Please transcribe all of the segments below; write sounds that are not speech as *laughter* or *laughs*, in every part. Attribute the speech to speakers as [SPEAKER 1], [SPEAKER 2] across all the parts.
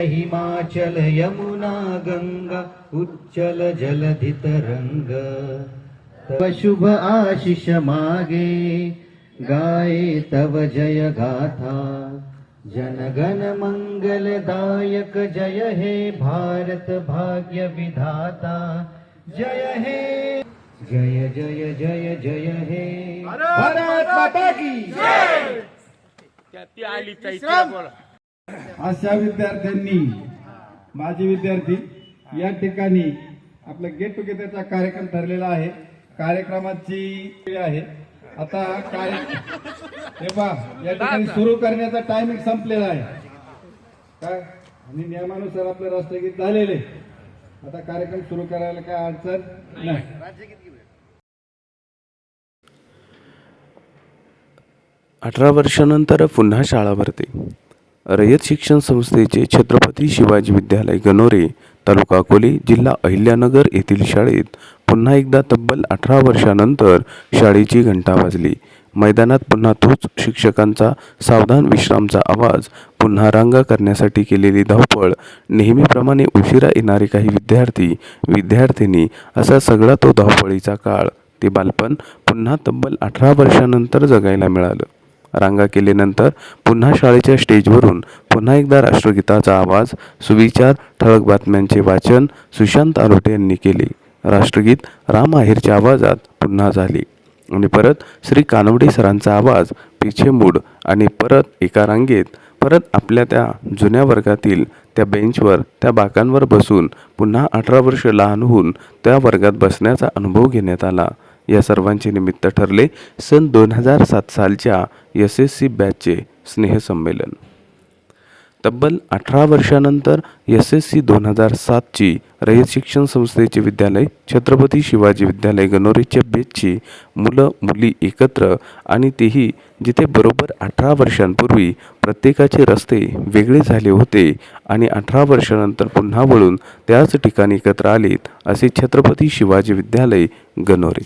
[SPEAKER 1] हिमाचल यमुना गंगा उच्चल जलधितरंग तव शुभ आशिष मागे गाये तव जय गाथा जनगण मंगलदायक जय हे भारत भाग्य विधाता। जय हे। जय जय जय जय हे। भारत माता की
[SPEAKER 2] ती आली बोला.
[SPEAKER 3] अशा विद्यार्थ्यांनी माजी विद्यार्थी या ठिकाणी आपला गेट टुगेदरचा कार्यक्रम ठरलेला आहे. कार्यक्रमाची वेळ आहे. आता काय हे पहा या ठिकाणी सुरू करण्याचा टायमिंग संपलेला आहे. काय? आणि नियमानुसार आपलं राष्ट्रगीत झालेले आता कार्यक्रम सुरू करायला काय अडचण नाही.
[SPEAKER 4] अठरा वर्षानंतर पुन्हा शाळा भरते. रयत शिक्षण संस्थेचे छत्रपती शिवाजी विद्यालय गणोरे तालुका अकोले जिल्हा अहिल्यानगर येथील शाळेत पुन्हा एकदा तब्बल अठरा वर्षानंतर शाळेची घंटा वाजली. मैदानात पुन्हा तोच शिक्षकांचा सावधान विश्रामचा आवाज पुन्हा रांगा करण्यासाठी केलेली धावपळ नेहमीप्रमाणे उशिरा येणारे काही विद्यार्थी विद्यार्थिनी असा सगळा तो धावपळीचा काळ ते बालपण पुन्हा तब्बल अठरा वर्षानंतर जगायला मिळालं. रांगा केल्यानंतर पुन्हा शाळेच्या स्टेजवरून पुन्हा एकदा राष्ट्रगीताचा आवाज सुविचार ठळक बातम्यांचे वाचन सुशांत आरोटे यांनी केले. राष्ट्रगीत राम आहेरच्या आवाजात पुन्हा झाली. आणि परत श्री कानवडे सरांचा आवाज पिछे मूड आणि परत एका रांगेत परत आपल्या त्या जुन्या वर्गातील त्या बेंचवर त्या बाकांवर बसून पुन्हा अठरा वर्ष लहान होऊन त्या वर्गात बसण्याचा अनुभव घेण्यात आला. या सर्वांचे निमित्त ठरले सन दोन हजार सात सालच्या एस एस सी बॅचचे स्नेहसंमेलन. तब्बल अठरा वर्षानंतर एस एस सी दोन हजार सातची रयत शिक्षण संस्थेचे विद्यालय छत्रपती शिवाजी विद्यालय गणोरीच्या बेचची मुलं मुली एकत्र आणि तेही जिथे बरोबर अठरा वर्षांपूर्वी प्रत्येकाचे रस्ते वेगळे झाले होते आणि अठरा वर्षानंतर पुन्हा वळून त्याच ठिकाणी एकत्र आलेत असे छत्रपती शिवाजी विद्यालय गणोरी.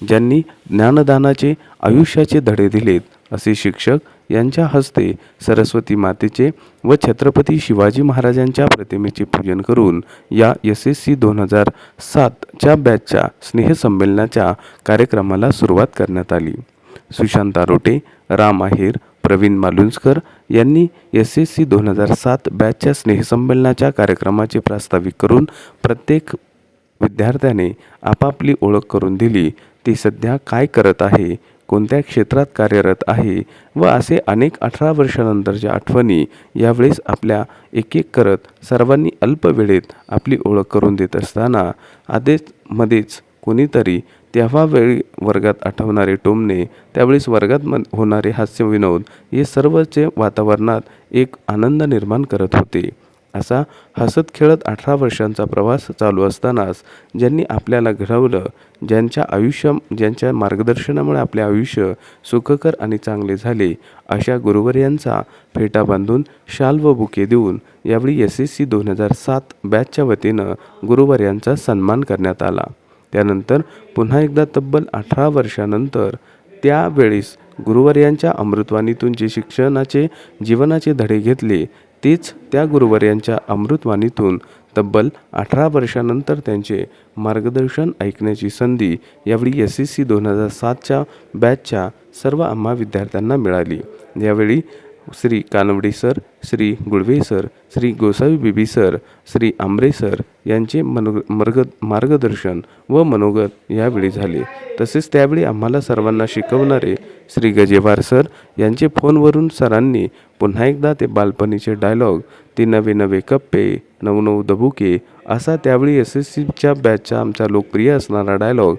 [SPEAKER 4] ज्यांनी ज्ञानदानाचे आयुष्याचे धडे दिलेत असे शिक्षक यांच्या हस्ते सरस्वती मातेचे व छत्रपती शिवाजी महाराजांच्या प्रतिमेचे पूजन करून या एस एस सी दोन हजार सातच्या बॅचच्या स्नेहसंमेलनाच्या कार्यक्रमाला सुरुवात करण्यात आली. सुशांत आरोटे राम आहेर प्रवीण मालुंजकर यांनी एस एस सी दोन हजार सात बॅचच्या स्नेहसंमेलनाच्या कार्यक्रमाचे प्रास्ताविक करून प्रत्येक विद्यार्थ्याने आपापली ओळख करून दिली ती सध्या काय करत आहे कोणत्या क्षेत्रात कार्यरत आहे व असे अनेक अठरा वर्षानंतरच्या आठवणी यावेळेस आपल्या एक एक करत सर्वांनी अल्प वेळेत आपली ओळख करून देत असताना आधीच मध्येच कोणीतरी तेव्हा वेळी वर्गात आठवणारे टोमणे त्यावेळेस वर्गात म होणारे हास्य विनोद हे सर्वचे वातावरणात एक आनंद निर्माण करत होते. असा हसत खेळत अठरा वर्षांचा प्रवास चालू असतानाच ज्यांनी आपल्याला घडवलं ज्यांच्या आयुष्य ज्यांच्या मार्गदर्शनामुळे आपले आयुष्य सुखकर आणि चांगले झाले अशा गुरुवर्यांचा फेटा बांधून शाल व बुके देऊन यावेळी एस एस सी दोन हजार सात बॅचच्या वतीनं गुरुवर्यांचा सन्मान करण्यात आला. त्यानंतर पुन्हा एकदा तब्बल अठरा वर्षानंतर त्यावेळेस गुरुवर्यांच्या अमृतवाणीतून जे शिक्षणाचे जीवनाचे धडे घेतले तेच त्या गुरुवर्यांच्या अमृतवाणीतून तब्बल अठरा वर्षानंतर त्यांचे मार्गदर्शन ऐकण्याची संधी यावेळी एस एस सी दोन हजार सातच्या बॅचच्या सर्व आम्हा विद्यार्थ्यांना मिळाली. यावेळी Shri Kanawade sir Shri Gulve sir Shri Gosavi BB sir Shri Ambre sir यांचे मनो मर्ग मार्गदर्शन व मनोगत यावेळी झाले. तसेच त्यावेळी आम्हाला सर्वांना शिकवणारे श्री गजेवार सर यांचे फोनवरून सरांनी पुन्हा एकदा ते बालपणीचे डायलॉग ते नवे नवे कप्पे नवनऊ दबुके असा त्यावेळी एस एस सीच्या बॅचचा आमचा लोकप्रिय असणारा डायलॉग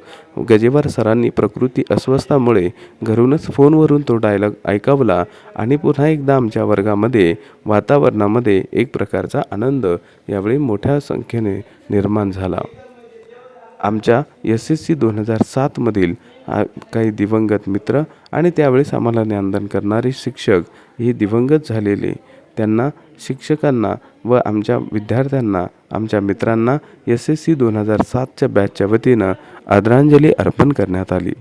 [SPEAKER 4] गजेवार सरांनी प्रकृती अस्वस्थामुळे घरूनच फोनवरून तो डायलॉग ऐकावला आणि पुन्हा एकदा आमच्या वर्गामध्ये वातावरणामध्ये एक प्रकारचा आनंद यावेळी मोठ्या संख्येने निर्माण झाला. आमच्या एस एस सी दोन हजार सातमधील काही दिवंगत मित्र आणि त्यावेळेस आम्हाला ज्ञानदान करणारे शिक्षक हे दिवंगत झालेले. त्यांना शिक्षकांना व आमच्या विद्यार्थ्यांना आमच्या मित्रांना एस एस सी दोन हजार सातच्या बॅचच्या वतीनं आदरांजली अर्पण करण्यात आली.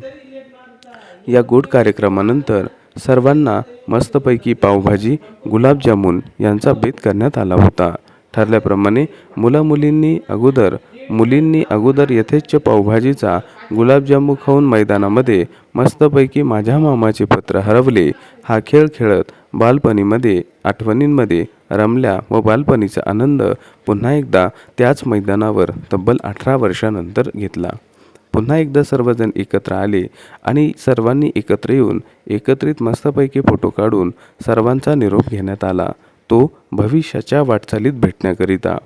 [SPEAKER 4] या गोड कार्यक्रमानंतर सर्वांना मस्तपैकी पावभाजी गुलाबजामुन यांचा बेत करण्यात आला होता. ठरल्याप्रमाणे मुलामुलींनी अगोदर मुलींनी अगोदर यथेच्छ पावभाजीचा गुलाबजामू खाऊन मैदानामध्ये मस्तपैकी माझ्या मामाचे पत्र हरवले. हा खेळ खेळत बालपणीमध्ये आठवणींमध्ये रमल्या व बालपणीचा आनंद पुन्हा एकदा त्याच मैदानावर तब्बल अठरा वर्षानंतर घेतला. पुन्हा एकदा सर्वजण एकत्र आले आणि सर्वांनी एकत्र येऊन एकत्रित मस्तपैकी फोटो काढून सर्वांचा निरोप घेण्यात आला. तो भविष्याच्या वाटचालीत भेटण्याकरिता.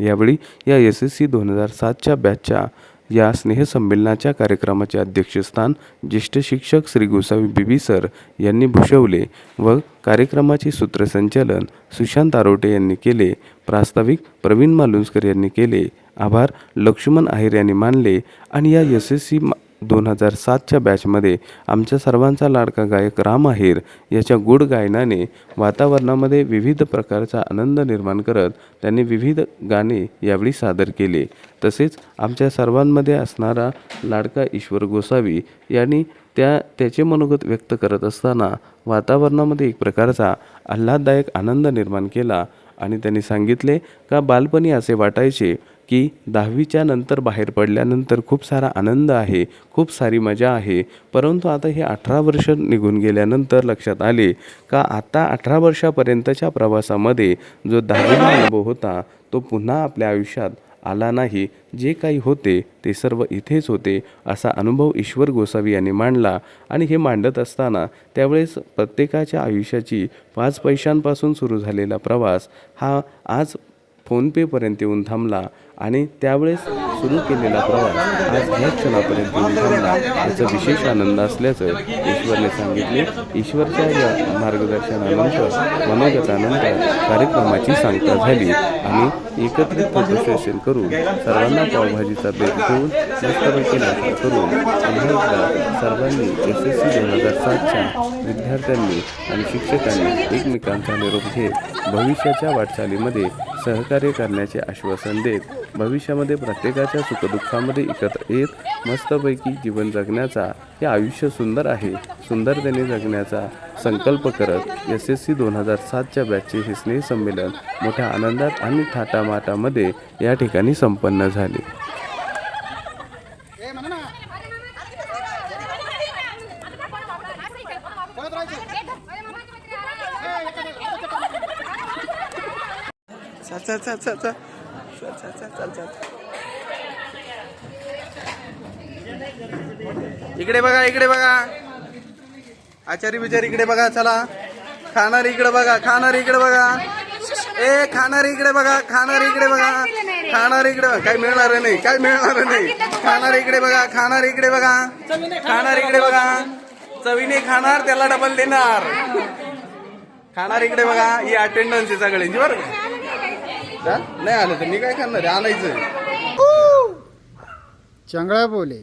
[SPEAKER 4] यावेळी या एस एस सी दोन हजार सातच्या बॅचच्या या स्नेहसंमेलनाच्या कार्यक्रमाचे अध्यक्षस्थान ज्येष्ठ शिक्षक श्री गोसावी बिबी सर यांनी भूषवले व कार्यक्रमाचे सूत्रसंचालन सुशांत आरोटे यांनी केले. प्रास्ताविक प्रवीण मालुंजकर यांनी केले. आभार. लक्ष्मण आहेर यांनी मानले आणि या एस एस सी दोन हजार सातच्या बॅचमध्ये आमच्या सर्वांचा लाडका गायक राम आहेर याच्या गुड गायनाने वातावरणामध्ये विविध प्रकारचा आनंद निर्माण करत त्यांनी विविध गाणे यावेळी सादर केले. तसेच आमच्या सर्वांमध्ये असणारा लाडका ईश्वर गोसावी यांनी त्या त्याचे मनोगत व्यक्त करत असताना वातावरणामध्ये एक प्रकारचा आल्हाददायक आनंद निर्माण केला आणि त्यांनी सांगितले का बालपणी असे वाटायचे? की दहावीच्या नंतर बाहेर पडल्यानंतर खूप सारा आनंद आहे खूप सारी मजा आहे. परंतु आता हे अठरा वर्ष निघून गेल्यानंतर लक्षात आले का आता अठरा वर्षापर्यंतच्या प्रवासामध्ये जो दहावीचा अनुभव होता तो पुन्हा आपल्या आयुष्यात आला नाही. जे काही होते ते सर्व इथेच होते असा अनुभव ईश्वर गोसावी यांनी मांडला. आणि हे मांडत असताना त्यावेळेस प्रत्येकाच्या आयुष्याची पाच पैशांपासून सुरू झालेला प्रवास हा आज फोनपेपर्यंत येऊन थांबला. आणि त्यावेळेस सुरू केलेला प्रवास आज ह्या क्षणापर्यंत थांबला. याचा विशेष आनंद असल्याचं ईश्वरने सांगितले. ईश्वरच्या या मार्गदर्शनानंतर मनोगतानंतर कार्यक्रमाची सांगता झाली आणि एकत्रित फोटो करून सर्वांना पावभाजीचा भेट घेऊन मस्तपैकी नाश्ता करून पुन्हा एकदा सर्वांनी एस एस सी दोन हजार सातच्या विद्यार्थ्यांनी आणि शिक्षकांनी एकमेकांचा निरोप घेत भविष्याच्या वाटचालीमध्ये सहकार्य करण्याचे आश्वासन देत भविष्यामध्ये प्रत्येकाच्या सुखदुःखामध्ये एकत्र येत मस्तपैकी जीवन जगण्याचा हे आयुष्य सुंदर आहे. सुंदरतेने जगण्याचा संकल्प करत एस एस सी दोन हजार सातच्या बॅचचे हे स्नेहसंमेलन मोठ्या आनंदात आणि थाटामाटामध्ये या ठिकाणी संपन्न झाले.
[SPEAKER 2] चल चल चल चल चल चल चल चल चल चल इकडे बघा इकडे बघा. आचारी बिचारी इकडे बघा चला. खाणारी इकडे बघा खाणारी इकडे बघा. ए खाणारी इकडे बघा खाणारी इकडे बघा. खाणारी इकडे काय मिळणार नाही काय मिळणार नाही. खाणारी इकडे बघा खाणारी इकडे बघा. खाणारी इकडे बघा. चवीने खाणार त्याला डबल देणार. खाणार इकडे बघा ही अटेंडन्स आहे सगळ्यांची बरं? नाही आलं तर मी काय आहे? आणायचं
[SPEAKER 1] चांगला बोले.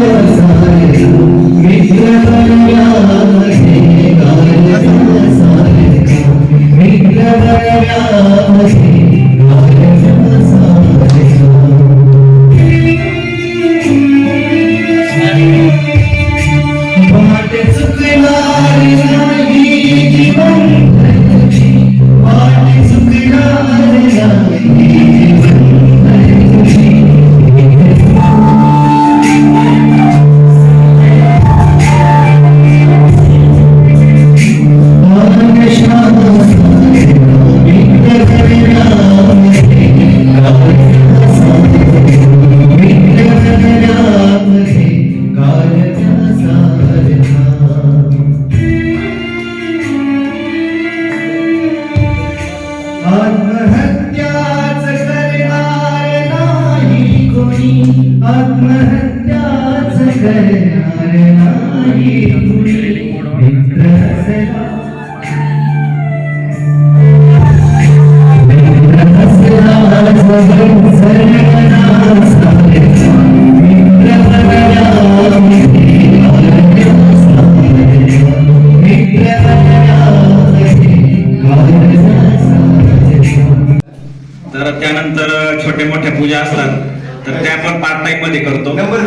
[SPEAKER 5] पूजा असतात तर त्या पण पार्ट टाइममध्ये करतो. नंबर.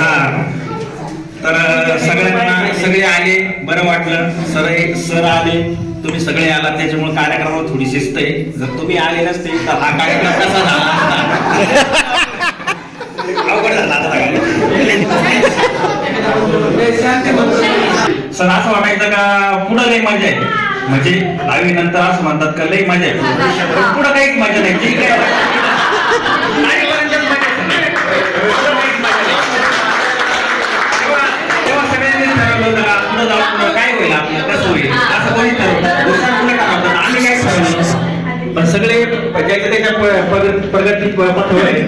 [SPEAKER 5] हा. तर सगळ्यांना सगळे आले बरं वाटलं. सर सर आले. तुम्ही सगळे आला त्याच्यामुळे कार्यक्रमावर थोडी शिस्त आहे. जर तुम्ही आले नसते तर हा कार्यक्रम कसा झाला? असता अवघड झाला असता कार्यक्रम. सर असं वाटायचं का पुढं लई मजा आहे. म्हणजे दहावी नंतर असं म्हणतात का लई मजा आहे. पुढं काहीच मजा नाही ठीक आहे. काय होईल आपलं कसं होईल? असं कोणी ठरवलं आम्ही काय ठरवलं पण सगळे ज्याच्या त्याच्या प्रगती पथवर आहे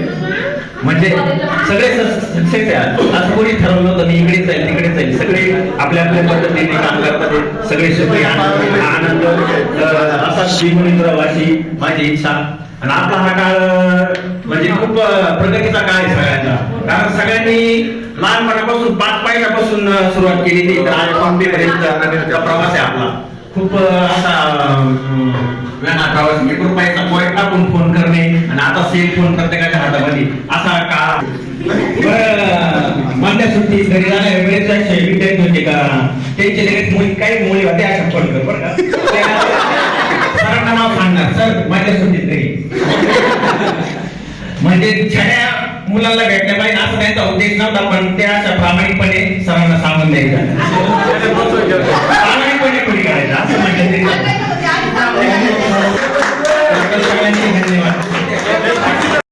[SPEAKER 5] म्हणजे सगळे सक्सेस आहे. असं कोणी ठरवलं होतं मी इकडे जाईल तिकडे जाईल. सगळे आपल्या आपल्या पद्धतीने काम करतात. सगळे सुखी आनंद आनंद अं, असाच प्रवासी माझी इच्छा. आणि आपला हा काळ म्हणजे खूप प्रगतीचा काळ आहे सगळ्यांचा. कारण सगळ्यांनी लहानपणापासून पाच पायऱ्यापासून सुरुवात केलेली तर आज पर्यंत प्रवास आहे आपला. खूप असा अं, वेळा प्रवास एक रुपयाचा पॉईंट टाकून फोन करणे आणि आता सेल फोन प्रत्येकाच्या हातामध्ये. असा का बरं. सुट्टी घरी जाणारे वेळेचा शैली विद्यार्थी होते का? त्यांचे लगेच मुली काही मुली होते अशा फोन कर बरं का? सरांना नाव सांगणार. सर माझ्या सुट्टीत घरी. म्हणजे छड्या मुलाला भेटल्या पाहिजे असं त्यांचा उद्देश नव्हता पण त्या अशा प्रामाणिकपणे सरांना सांगून द्यायचं. *laughs* प्रामाणिकपणे कोणी करायचं असं म्हटलं तरी